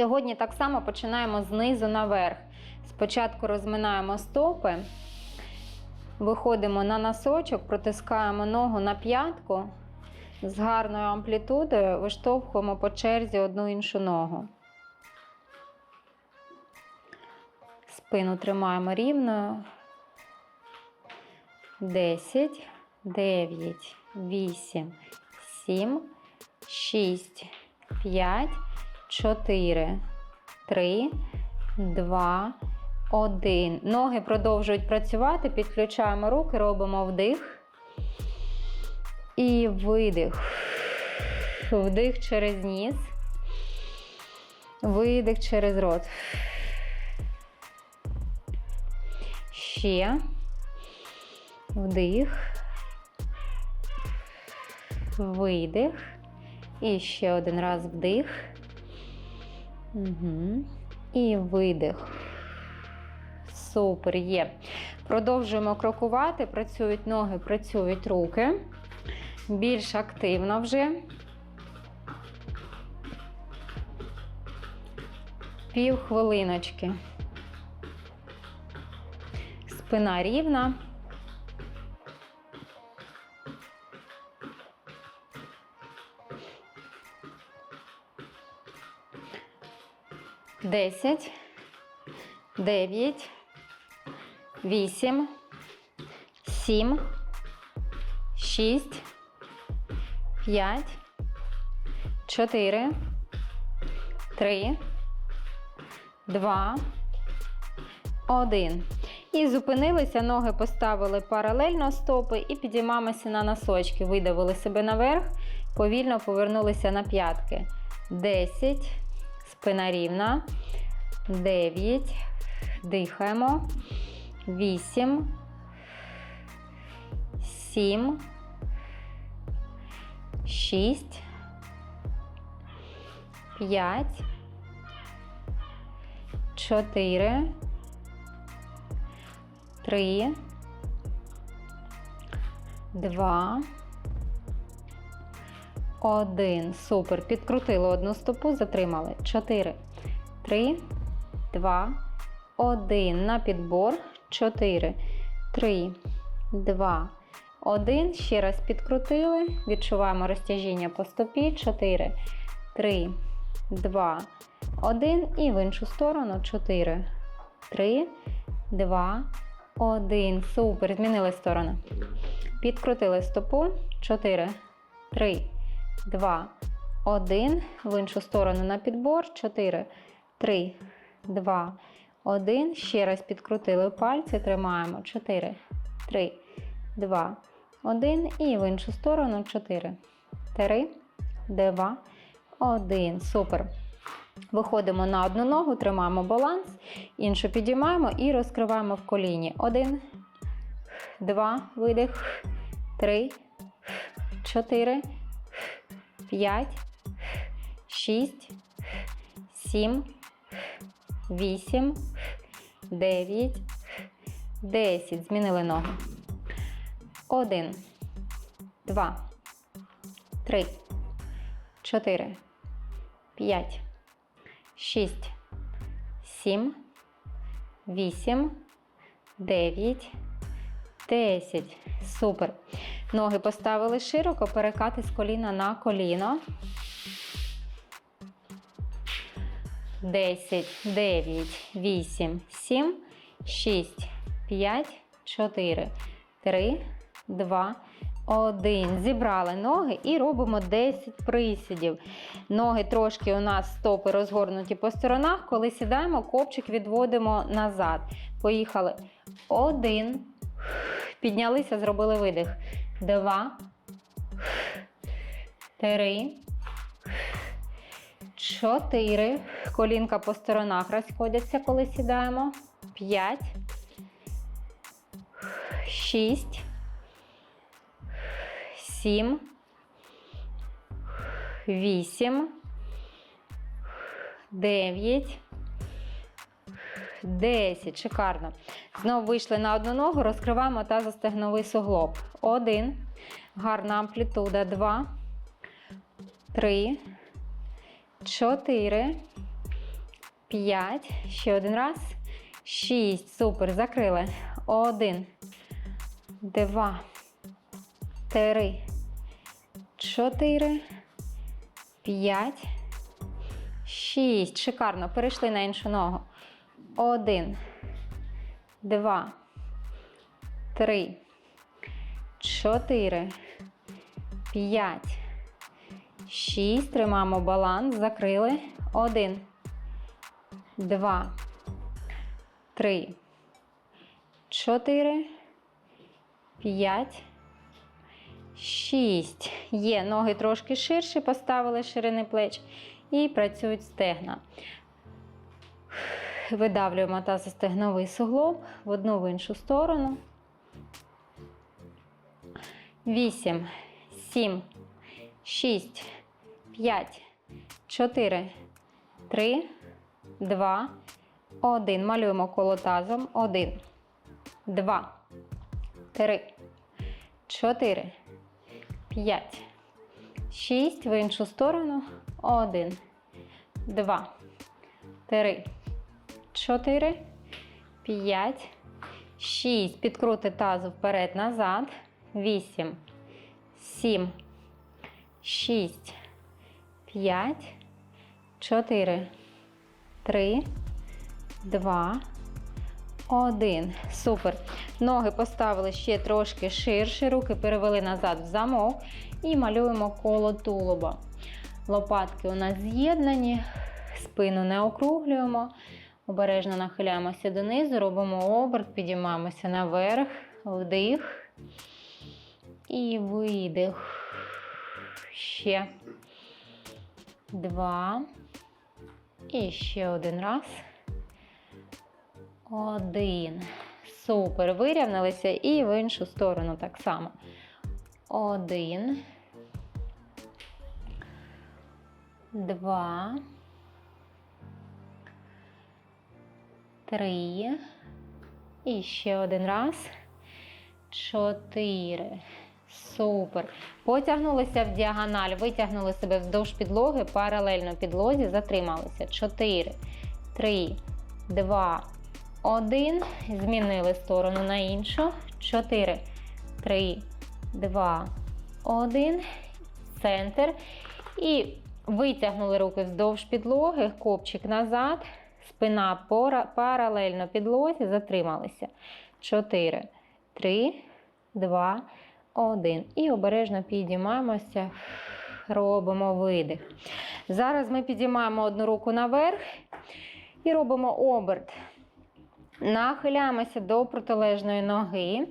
Сьогодні так само починаємо знизу наверх. Спочатку розминаємо стопи, виходимо на носочок, протискаємо ногу на п'ятку, з гарною амплітудою виштовхуємо по черзі одну іншу ногу. Спину тримаємо рівною. 10, 9, 8, 7, 6, 5, 4, 3, 2, 1. Ноги продовжують працювати. Підключаємо руки, робимо вдих. І видих. Вдих через ніс. Видих через рот. Ще. Вдих. Видих. І ще один раз вдих. Угу. І видих. Супер є. Продовжуємо крокувати. Працюють ноги, працюють руки. Більш активно вже. Пів хвилиночки. Спина рівна. Десять, дев'ять, вісім, сім, шість, п'ять, чотири, три, два, один. І зупинилися, ноги поставили паралельно стопи і підіймаємося на носочки. Видавили себе наверх, повільно повернулися на п'ятки. 10, спина рівна. 9, дихаємо. 8, 7, 6, 5, 4, Три, два, один. Супер. Підкрутили одну стопу, затримали. Чотири. Три, два, один. На підбор. Чотири. Три, два, один. Ще раз підкрутили. Відчуваємо розтяжіння по стопі. Чотири. Три, два, один. І в іншу сторону. Чотири. Три, два, один. Супер. Змінили сторону. Підкрутили стопу. 4, 3, 2, 1. В іншу сторону на підбор. 4, 3, 2, 1. Ще раз підкрутили пальці. Тримаємо. 4, 3, 2, 1. І в іншу сторону 4, 3, 2, 1. Супер. Виходимо на одну ногу, тримаємо баланс, іншу підіймаємо і розкриваємо в коліні. Один, два, видих, три, чотири, п'ять, шість, сім, вісім, дев'ять, десять. Змінили ноги. Один, два, три, чотири, п'ять. 6, 7, 8, 9, 10. Супер. Ноги поставили широко, перекати з коліна на коліно. 10, 9, 8, 7, 6, 5, 4, 3, 2, 1. Зібрали ноги і робимо 10 присідів. Ноги трошки у нас стопи розгорнуті по сторонах. Коли сідаємо, копчик відводимо назад. Поїхали. Один. Піднялися, зробили видих. Два. Три. Чотири. Колінка по сторонах розходяться, коли сідаємо. П'ять. Шість. Сім. Вісім. Дев'ять. Десять. Шикарно. Знову вийшли на одну ногу, розкриваємо тазостегновий суглоб. Один. Гарна амплітуда. Два. Три. Чотири. п'ять. Ще один раз. Шість. Супер. Закрили. Один. Два. Три. Чотири. П'ять. Шість. Шикарно. Перейшли на іншу ногу. Один. Два. Три. Чотири. П'ять. Шість. Тримаємо баланс. Закрили. Один. Два. Три. Чотири. П'ять. Шість. Є. Ноги трошки ширші, поставили ширини плеч. І працюють стегна. Видавлюємо тазостегновий суглоб в одну в іншу сторону. Вісім, сім, шість, п'ять, чотири, три, два, один. Малюємо коло тазом. Один, два, три, чотири, п'ять, шість. В іншу сторону. Один, два, три, чотири, п'ять, шість. Підкрути тазу вперед, назад. Вісім, сім, шість, п'ять, чотири, три, два, один. Супер. Ноги поставили ще трошки ширше, руки перевели назад в замок і малюємо коло тулуба. Лопатки у нас з'єднані, спину не округлюємо. Обережно нахиляємося донизу, робимо оберт, підіймаємося наверх, вдих. І видих. Ще два. І ще один раз. Один. Супер. Вирівнялися і в іншу сторону так само. Один. Два. Три. І ще один раз. Чотири. Супер. Потягнулися в діагональ, витягнули себе вздовж підлоги, паралельно підлозі, затрималися. 4, 3, 2, 1. Змінили сторону на іншу. 4, 3, 2, 1. Центр. І витягнули руки вздовж підлоги, копчик назад, спина паралельно підлозі, затрималися. 4, 3, 2, 1. І обережно підіймаємося, робимо видих. Зараз ми підіймаємо одну руку наверх і робимо оберт. Нахиляємося до протилежної ноги.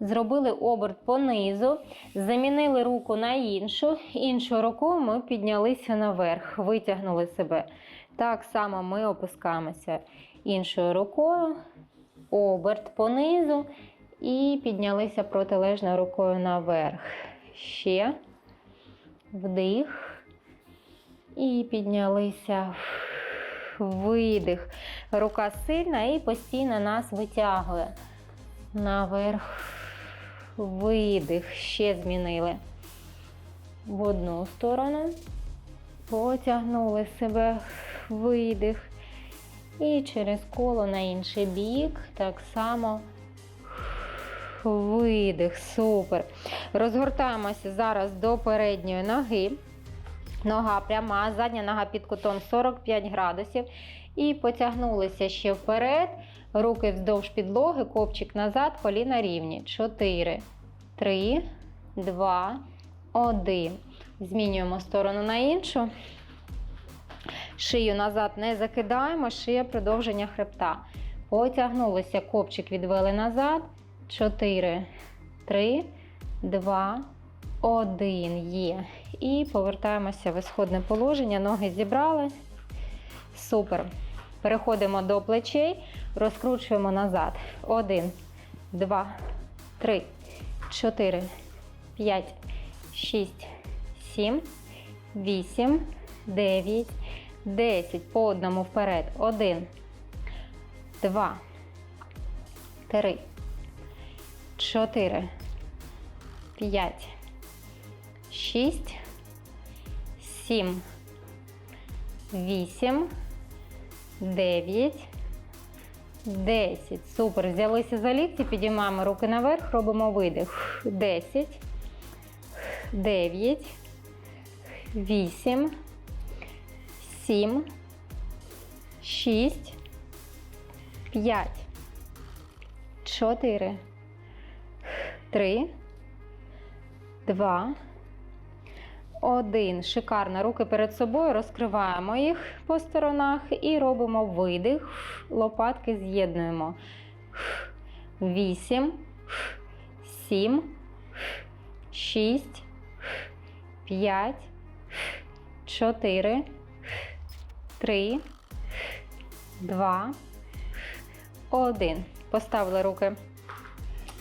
Зробили оберт понизу, замінили руку на іншу. Іншою рукою ми піднялися наверх, витягнули себе. Так само ми опускаємося іншою рукою, оберт понизу. І піднялися протилежною рукою наверх. Ще вдих. І піднялися видих. Рука сильна і постійно нас витягує. Наверх. Видих. Ще змінили. В одну сторону. Потягнули себе видих. І через коло на інший бік. Так само видих, супер. Розгортаємося зараз до передньої ноги. Нога пряма, задня нога під кутом 45 градусів. І потягнулися ще вперед. Руки вздовж підлоги, копчик назад, коліна рівні. 4, 3, 2, 1. Змінюємо сторону на іншу. Шию назад не закидаємо, шия продовження хребта. Потягнулися, копчик відвели назад. 4, 3, 2, 1. Є. І повертаємося в ісходне положення. Ноги зібрали. Супер. Переходимо до плечей, розкручуємо назад. 1, 2, 3, 4, 5, 6, 7, 8, 9, 10. По одному вперед. 1, 2, 3, чотири, п'ять, шість, сім, вісім, 9, 10. Супер. Взялися за лікті, підіймаємо руки наверх, робимо видих. 10, 9, 8, 7, 6, 5, 4, 3, 2, один. Шикарно. Руки перед собою, розкриваємо їх по сторонах і робимо видих. Лопатки з'єднуємо. Вісім, сім, шість, п'ять, чотири, три, два, один. Поставили руки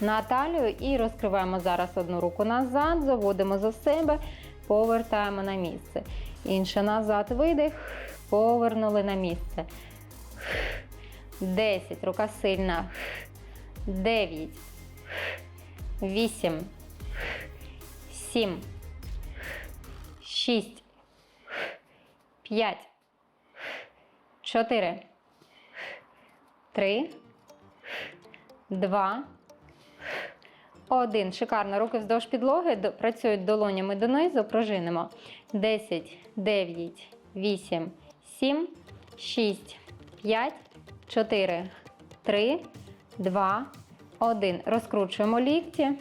на талію і розкриваємо зараз одну руку назад, заводимо за себе, повертаємо на місце. Інша назад видих, повернули на місце. 10. Рука сильна. 9. 8. 7. 6. 5. 4. 3. 2. Один. Шикарно. Руки вздовж підлоги. Працюють долонями донизу. Пружинимо. 10, 9, 8, 7, 6, 5, 4, 3, 2, 1. Розкручуємо лікті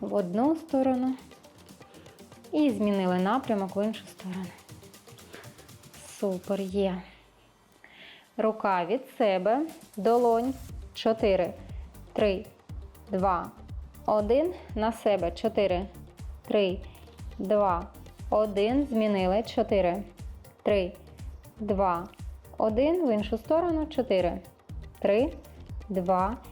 в одну сторону. І змінили напрямок в іншу сторону. Супер є. Рука від себе, долонь. 4, 3, 2, 1. На себе. 4, 3, 2, 1. Змінили. 4, 3, 2, 1. В іншу сторону. 4, 3, 2, 1.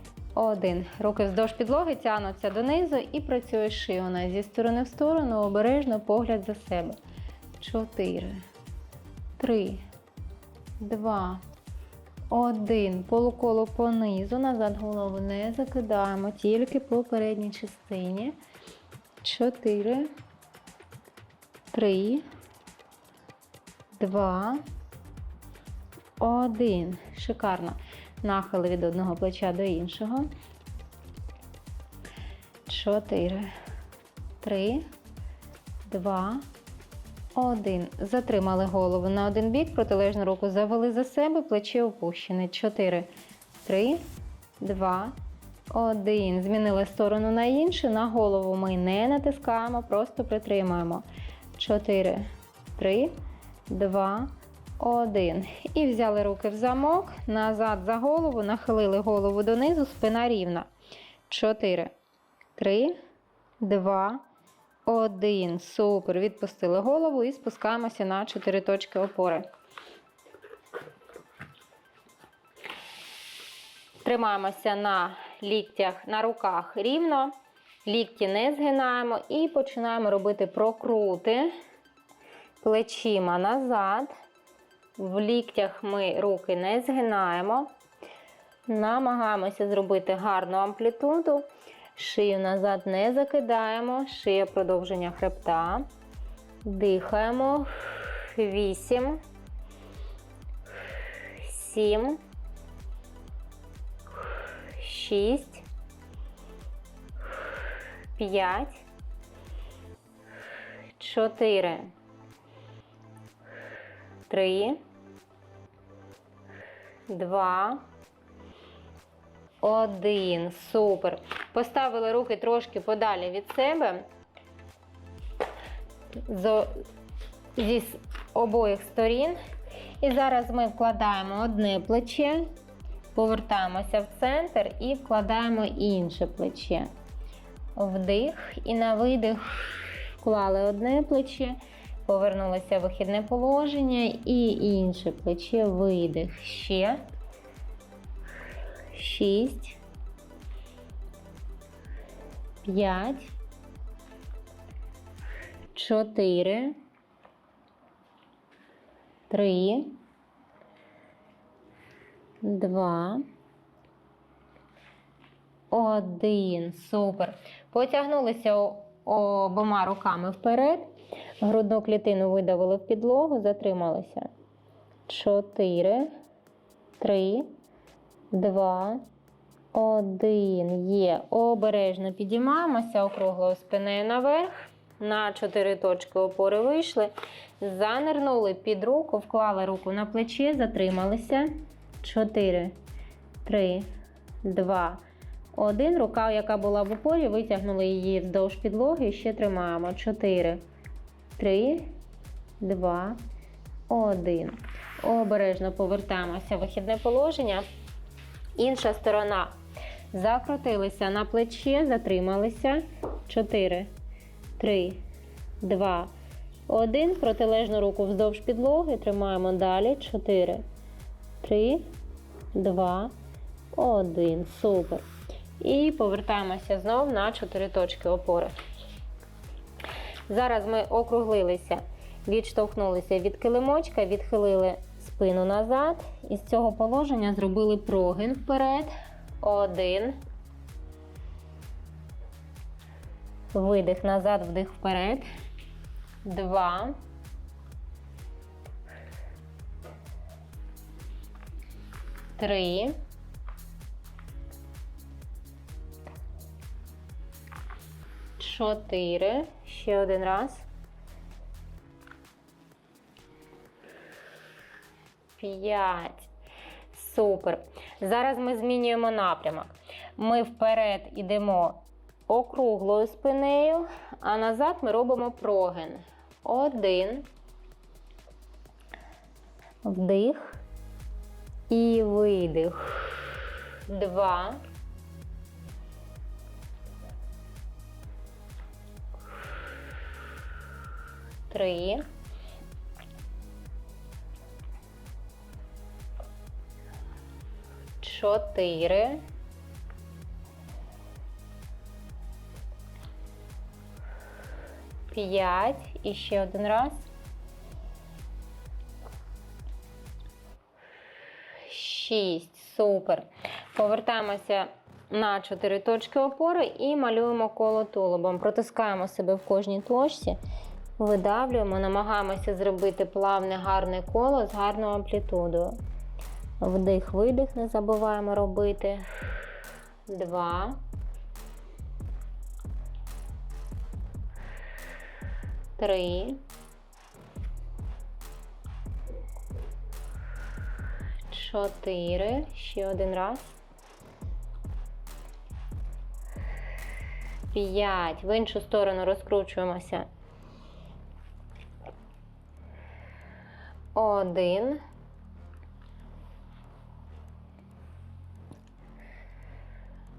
Руки вздовж підлоги тягнуться донизу і працює шия. Вона зі сторони в сторону, обережно погляд за себе. 4, 3, 2, один. Полуколо понизу. Назад голову не закидаємо, тільки по передній частині. Чотири. Три. Два. Один. Шикарно. Нахили від одного плеча до іншого. Чотири. Три. Два. Один. Затримали голову на один бік, протилежну руку завели за себе, плечі опущені. Чотири, три, два, один. Змінили сторону на іншу. На голову ми не натискаємо, просто притримуємо. Чотири, три, два, один. І взяли руки в замок, назад за голову, нахилили голову донизу, спина рівна. Чотири, три, два, один. Супер. Відпустили голову і спускаємося на 4 точки опори. Тримаємося на ліктях, на руках рівно. Лікті не згинаємо і починаємо робити прокрути плечима назад. В ліктях ми руки не згинаємо. Намагаємося зробити гарну амплітуду. Шию назад не закидаємо. Шия продовження хребта. Дихаємо. Вісім. Сім. Шість. П'ять. Чотири. Три. Два. Один. Супер. Поставили руки трошки подалі від себе. Зі обох сторін. І зараз ми вкладаємо одне плече, повертаємося в центр і вкладаємо інше плече. Вдих і на видих вклали одне плече, повернулося вихідне положення і інше плече, видих. Ще. Шість. П'ять. Чотири. Три. Два. Один. Супер. Потягнулися обома руками вперед. Грудну клітину видавили в підлогу, затрималися. чотири, три, два, один. Є. Обережно підіймаємося округлою спиною наверх. На чотири точки опори вийшли. Занирнули під руку, вклали руку на плече, затрималися. Чотири, три, два, один. Рука, яка була в опорі, витягнули її вздовж підлоги. І ще тримаємо. Чотири, три, два, один. Обережно повертаємося в вихідне положення. Інша сторона. Закрутилися на плече, затрималися. 4, 3, 2, 1. Протилежну руку вздовж підлоги. Тримаємо далі. 4, 3, 2, 1. Супер. І повертаємося знову на 4 точки опори. Зараз ми округлилися, відштовхнулися від килимочка, відхилили спину назад. І з цього положення зробили прогин вперед. Один. Видих назад, вдих вперед. Два. Три. Чотири. Ще один раз. П'ять. Супер. Зараз ми змінюємо напрямок. Ми вперед йдемо округлою спинею, а назад ми робимо прогин. Один. Вдих. І видих. Два. Три. Чотири. П'ять. І ще один раз. Шість. Супер. Повертаємося на чотири точки опори і малюємо коло тулубом. Протискаємо себе в кожній точці, видавлюємо, намагаємося зробити плавне гарне коло з гарною амплітудою. Вдих, видих, не забуваємо робити. Два. Три. Чотири. Ще один раз. П'ять. В іншу сторону розкручуємося. Один.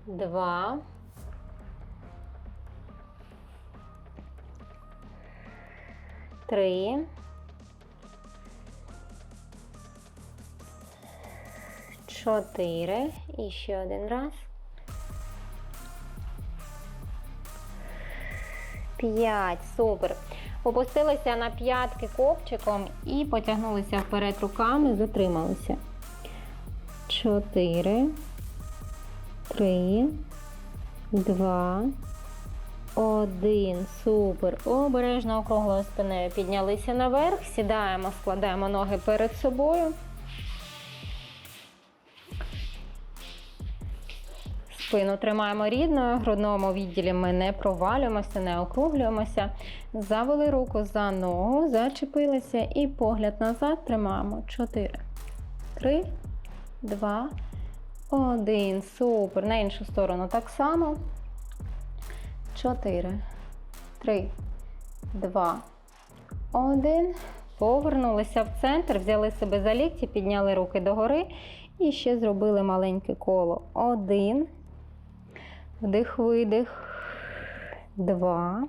Два. Три. Чотири. І ще один раз. П'ять. Супер. Опустилися на п'ятки копчиком і потягнулися вперед руками, затрималися. Чотири. Три. Два. Один. Супер. Обережно округлою спиною піднялися наверх. Сідаємо, складаємо ноги перед собою. Спину тримаємо рідною, в грудному відділі ми не провалюємося, не округлюємося. Завели руку за ногу, зачепилися і погляд назад тримаємо. 4, 3, 2, 1. Супер. На іншу сторону так само. 4, 3, 2, 1. Повернулися в центр, взяли себе за лікті, підняли руки догори і ще зробили маленьке коло. Один. Вдих, видих. Два.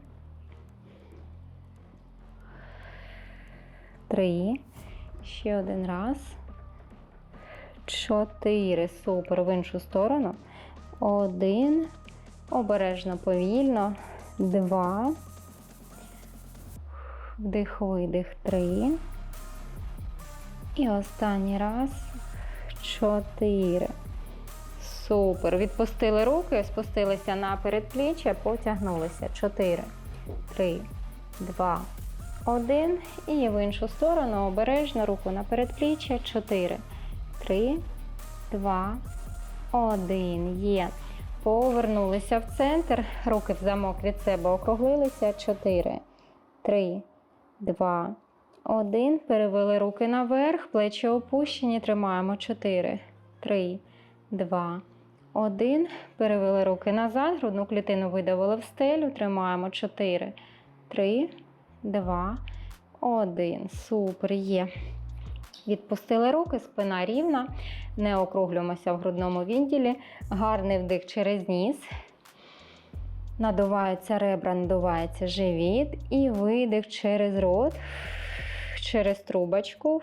Три. Ще один раз. Чотири. Супер. В іншу сторону. Один. Обережно, повільно. Два. Вдих, видих. Три. І останній раз. Чотири. Супер. Відпустили руки, спустилися на передпліччя, потягнулися. Чотири, три, два, Один. І в іншу сторону обережно руку на передпліччя. Чотири. Три, два, один. Є. Повернулися в центр. Руки в замок від себе округлилися. Чотири, три, два, один. Перевели руки наверх. Плечі опущені. Тримаємо. Чотири, три, два, один. Перевели руки назад. Грудну клітину видавили в стелю. Тримаємо. Чотири, три, два, один. Супер. Є. Відпустили руки, спина рівна, не округлюємося в грудному відділі. Гарний вдих через ніс. Надувається ребра, надувається живіт. І видих через рот, через трубочку.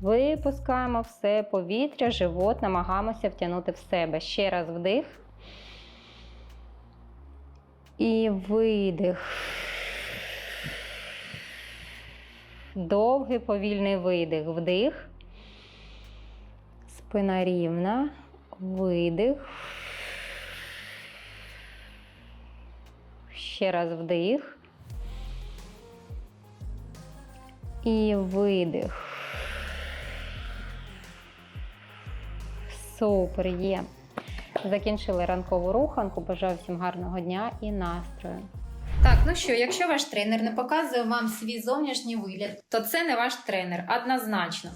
Випускаємо все повітря, живот, намагаємося втягнути в себе. Ще раз вдих. І видих. Довгий повільний видих. Вдих. Спина рівна. Видих. Ще раз вдих. І видих. Супер є. Закінчили ранкову руханку. Бажаю всім гарного дня і настрою. Так, ну що, якщо ваш тренер не показує вам свій зовнішній вигляд, то це не ваш тренер, однозначно.